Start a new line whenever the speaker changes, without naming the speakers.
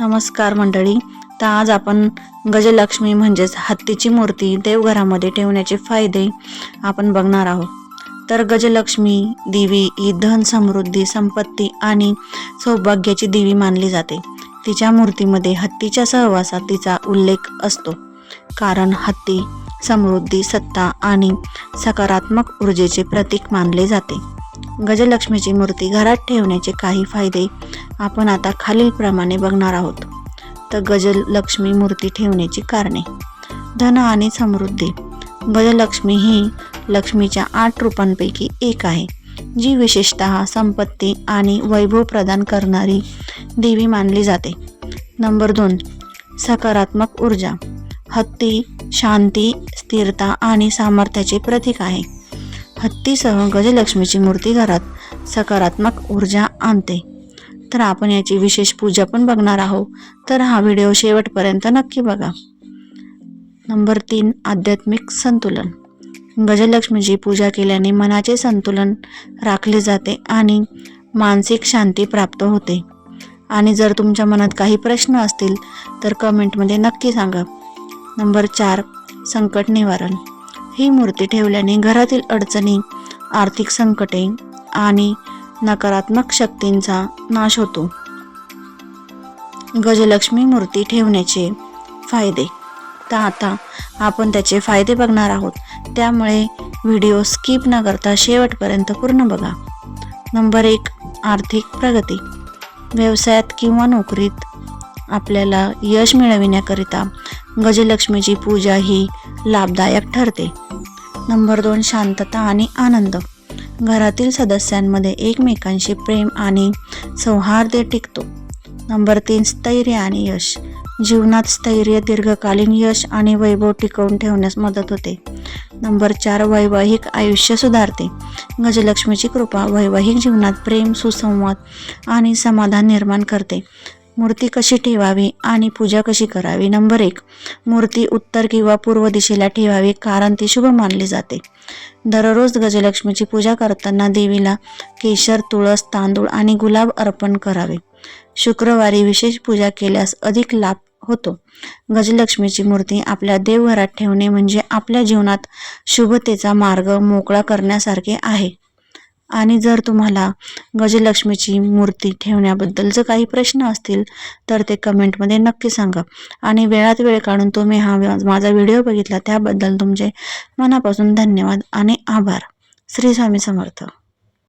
नमस्कार मंडळी. तर आज आपण गजलक्ष्मी म्हणजेच हत्तीची मूर्ती देवघरामध्ये ठेवण्याचे फायदे आपण बघणार आहोत. तर गजलक्ष्मी देवी ही धन समृद्धी संपत्ती आणि सौभाग्याची देवी मानली जाते. तिच्या मूर्तीमध्ये हत्तीच्या सहवासात तिचा उल्लेख असतो. कारण हत्ती समृद्धी सत्ता आणि सकारात्मक ऊर्जेचे प्रतीक मानले जाते. गजलक्ष्मीची मूर्ती घरात ठेवण्याचे काही फायदे आपण आता खालीलप्रमाणे बघणार आहोत. तर गजलक्ष्मी मूर्ती ठेवण्याची कारणे. धन आणि समृद्धी. गजलक्ष्मी ही लक्ष्मीच्या आठ रूपांपैकी एक आहे जी विशेषतः संपत्ती आणि वैभव प्रदान करणारी देवी मानली जाते. नंबर दोन सकारात्मक ऊर्जा. हत्ती शांती स्थिरता आणि सामर्थ्याचे प्रतीक आहे. हत्तीसह गजलक्ष्मीची मूर्ती घरात सकारात्मक ऊर्जा आणते. तर आपण याची विशेष पूजा पण बघणार आहोत. तर हा व्हिडिओ शेवटपर्यंत नक्की बघा. नंबर तीन आध्यात्मिक संतुलन. गजलक्ष्मीची पूजा केल्याने मनाचे संतुलन राखले जाते आणि मानसिक शांती प्राप्त होते. आणि जर तुमच्या मनात काही प्रश्न असतील तर कमेंटमध्ये नक्की सांगा. नंबर चार संकट निवारण. ही मूर्ती ठेवल्याने घरातील अडचणी आर्थिक संकटे आणि नकारात्मक शक्तींचा नाश होतो. गजलक्ष्मी मूर्ती ठेवण्याचे फायदे. तर आता आपण त्याचे फायदे बघणार आहोत. त्यामुळे व्हिडिओ स्किप न करता शेवटपर्यंत पूर्ण बघा. नंबर एक आर्थिक प्रगती. व्यवसायात किंवा नोकरीत आपल्याला यश मिळविण्याकरिता गजलक्ष्मीची पूजा ही लाभदायक ठरते. नंबर दोन शांतता आणि आनंद. घरातील सदस्यांमध्ये एकमेकांशी प्रेम आणि सौहार्द टिकतो. नंबर तीन स्थैर्य आणि यश. जीवनात स्थैर्य दीर्घकालीन यश आणि वैभव टिकवून ठेवण्यास मदत होते. नंबर चार वैवाहिक आयुष्य सुधारते. गजलक्ष्मीची कृपा वैवाहिक जीवनात प्रेम सुसंवाद आणि समाधान निर्माण करते. मूर्ती कशी ठेवावी आणि पूजा कशी करावी? नंबर एक मूर्ती उत्तर किंवा पूर्व दिशेला ठेवावी कारण ती शुभ मानली जाते. दररोज गजलक्ष्मीची पूजा करताना देवीला केशर तुळस तांदूळ आणि गुलाब अर्पण करावे. शुक्रवारी विशेष पूजा केल्यास अधिक लाभ होतो. गजलक्ष्मीची मूर्ती आपल्या देवघरात ठेवणे म्हणजे आपल्या जीवनात शुभतेचा मार्ग मोकळा करण्यासारखे आहे. आणि जर तुम्हाला गजलक्ष्मीची मूर्ती ठेवण्याबद्दल जर काही प्रश्न असतील तर ते कमेंटमध्ये नक्की सांगा. आणि वेळात वेळ काढून तुम्ही हा माझा व्हिडिओ बघितला त्याबद्दल तुमचे मनापासून धन्यवाद आणि आभार. श्री स्वामी समर्थ.